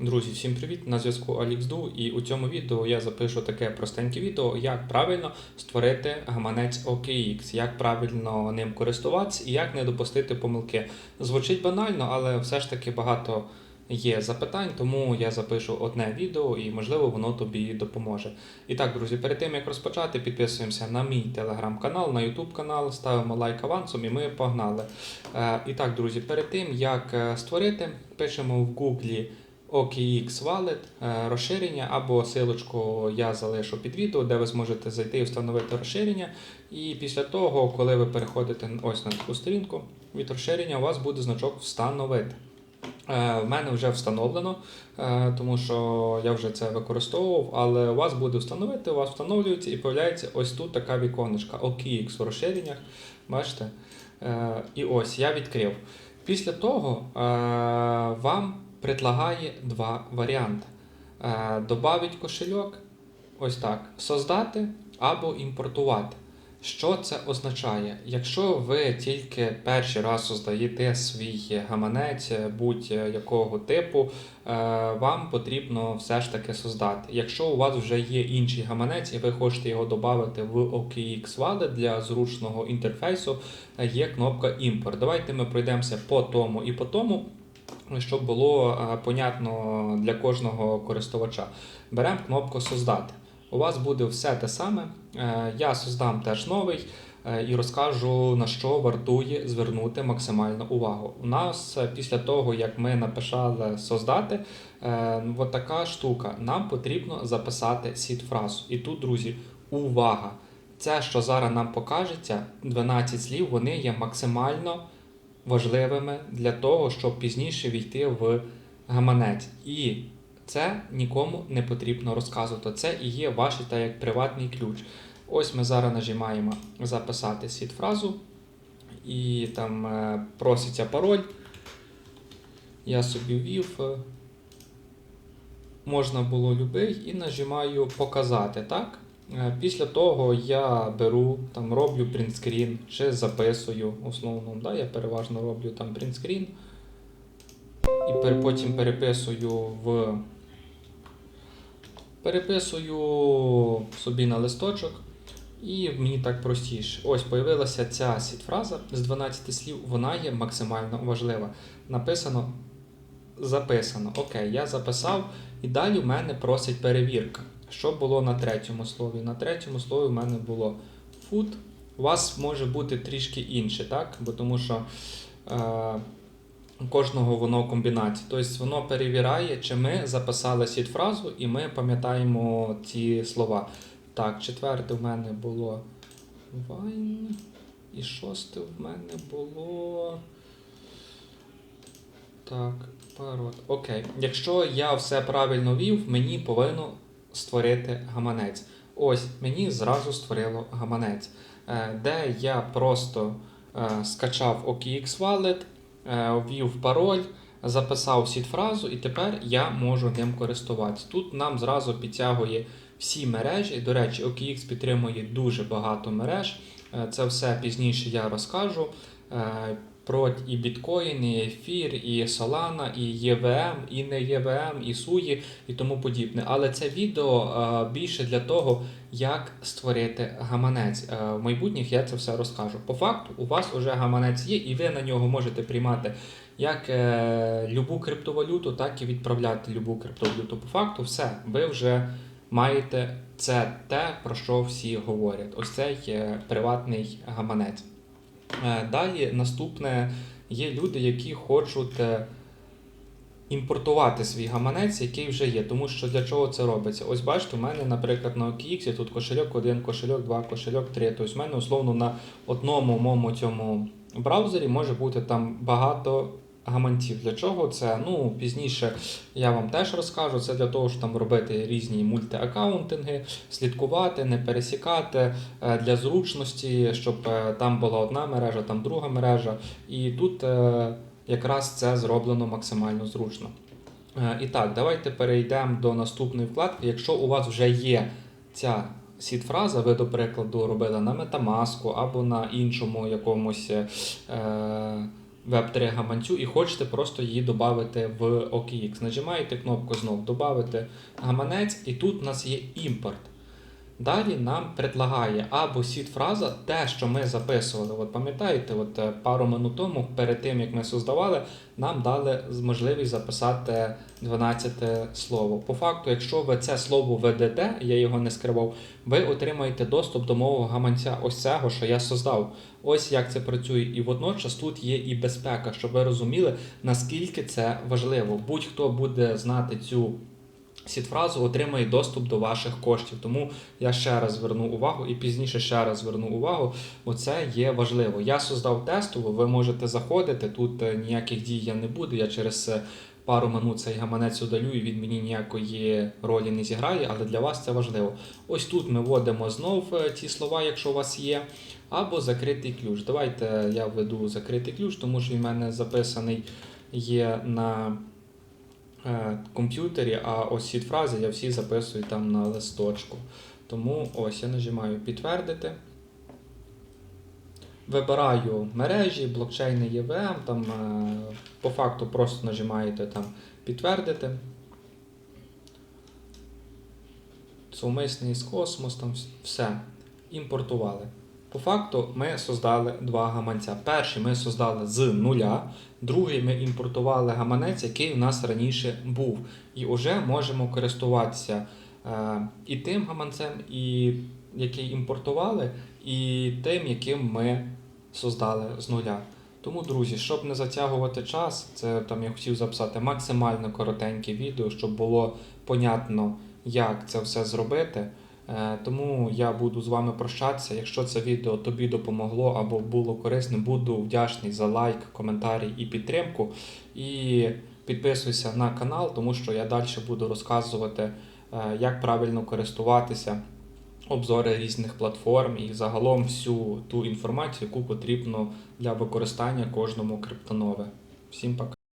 Друзі, всім привіт! На зв'язку AlixDo і у цьому відео я запишу таке простеньке відео, як правильно створити гаманець OKX, як правильно ним користуватися і як не допустити помилки. Звучить банально, але все ж таки багато є запитань, тому я запишу одне відео і можливо воно тобі допоможе. І так, друзі, перед тим як розпочати, підписуємося на мій телеграм-канал, на YouTube канал, ставимо лайк авансом і ми погнали. Е, І так, друзі, перед тим як е, створити, пишемо в Google OKX Wallet, е, розширення або силочку я залишу під відео, де ви зможете зайти і встановити розширення. І після того, коли ви переходите ось на таку сторінку від розширення, у вас буде значок встановити. Е, В мене вже встановлено, е, тому що я вже це використовував, але у вас буде встановити, у вас встановлюється і появляється ось тут така віконечка OKX у розширеннях. Бачите? І ось я відкрив. Після того вам предлагає два варіанти. Е, Добавить кошельок, ось так, создати або імпортувати. Що це означає? Якщо ви тільки перший раз создаєте свій гаманець будь-якого типу, е, вам потрібно все ж таки создати. Якщо у вас вже є інший гаманець і ви хочете його додати в OKX Wallet для зручного інтерфейсу, е, є кнопка імпорт. Давайте ми пройдемося по тому і по тому. Щоб було е, понятно для кожного користувача. Беремо кнопку Создати. У вас буде все те саме. Е, Я создам теж новий е, і розкажу на що вартує звернути максимальну увагу. У нас після того, як ми написали создати, от така штука. Нам потрібно записати сід-фразу. І тут, друзі, увага! Це, що зараз нам покажеться, 12 слів, вони є максимально важливими для того, щоб пізніше війти в гаманець. І це нікому не потрібно розказувати. Це і є ваш та як приватний ключ. Ось ми зараз нажимаємо записати світ фразу, і там е, проситься пароль. Я собі ввів. е, Можна було любий і нажимаю показати. так? Е, Після того я беру, там, роблю принтскрін чи записую основно. Да? Я переважно роблю там принтскрін. І потім переписую в. Переписую собі на листочок. І мені так простіше. Ось появилася ця сітфраза з 12 слів, вона є максимально важлива. Написано записано. Окей, я записав, і далі в мене просить перевірка. Що було на третьому слові? На третьому слові в мене було food. У вас може бути трішки інше, так? Бо тому що е, кожного воно комбінація. Тобто воно перевіряє, чи ми записали сід-фразу і ми пам'ятаємо ці слова. Так, четверте в мене було wine. І шосте в мене було. Так, парод. Окей. Якщо я все правильно вів, мені повинно створити гаманець. Ось мені зразу створило гаманець, е, де я просто е, скачав OKX Wallet, е, ввів пароль, записав сід-фразу, і тепер я можу ним користуватися. Тут нам зразу підтягує всі мережі. До речі, OKX підтримує дуже багато мереж. Це все пізніше я розкажу. Про і біткоін, і ефір, і Solana, і ЄВМ, і не ЄВМ, і Суї, і тому подібне. Але це відео е, більше для того, як створити гаманець. Е, В майбутніх я це все розкажу. По факту, у вас вже гаманець є, і ви на нього можете приймати як е, любу криптовалюту, так і відправляти любу криптовалюту. По факту, все, ви вже маєте це те, про що всі говорять. Ось цей приватний гаманець. Е, Далі наступне є люди, які хочуть е, імпортувати свій гаманець, який вже є. Тому що для чого це робиться? Ось бачите, у мене, наприклад, на OKX тут кошельок 1, кошельок 2, кошельок 3. Тобто в мене условно на одному моєму цьому браузері може бути там багато гаманців. Для чого це? Ну, пізніше я вам теж розкажу. Це для того, щоб там робити різні мультиаккаунтинги, слідкувати, не пересікати е, для зручності, щоб е, там була одна мережа, там друга мережа. І тут е, якраз це зроблено максимально зручно. І так, давайте перейдемо до наступної вкладки. Якщо у вас вже є ця сід-фраза, ви, до прикладу, робили на Metamask або на іншому якомусь. Web3 гаманцю і хочете просто її додати в OKX. Нажимаєте кнопку знов додати гаманець, і тут у нас є імпорт. Далі нам предлагає або сід-фраза, те, що ми записували. От пам'ятаєте, от е, пару минут тому, перед тим як ми создавали, нам дали можливість записати 12 слово. По факту, якщо ви це слово введете, я його не скривав, ви отримаєте доступ до мого гаманця, ось цього, що я создав. Ось як це працює. І водночас тут є і безпека, щоб ви розуміли, наскільки це важливо. Будь-хто буде знати цю сід-фразу, отримає доступ до ваших коштів. Тому я ще раз зверну увагу і пізніше ще раз зверну увагу, бо це є важливо. Я создав тестову, ви можете заходити, тут е, ніяких дій я не буде. Я через е, пару минут цей гаманець удалю і він мені ніякої ролі не зіграє, але для вас це важливо. Ось тут ми вводимо знов е, ті слова, якщо у вас є, або закритий ключ. Давайте я введу закритий ключ, тому що в мене записаний є на е, комп'ютері, а ось ці фрази я всі записую там на листочку. Тому ось я нажимаю підтвердити. Вибираю мережі, блокчейни ЄВМ, там е, по факту просто нажимаєте там підтвердити. Сумисний з космос, там все. Імпортували. По факту ми создали два гаманця. Перший ми создали з нуля, другий ми імпортували гаманець, який у нас раніше був. І вже можемо користуватися е, і тим гаманцем, і, який імпортували, і тим, яким ми создали з нуля. Тому, друзі, щоб не затягувати час, це там я хотів записати максимально коротеньке відео, щоб було понятно, як це все зробити. Е, Тому я буду з вами прощатися. Якщо це відео тобі допомогло або було корисним, буду вдячний за лайк, коментарі і підтримку. І підписуйся на канал, тому що я далі буду розказувати, е, як правильно користуватися, обзори різних платформ і загалом всю ту інформацію, яку потрібно для використання кожному криптонове. Всім пока.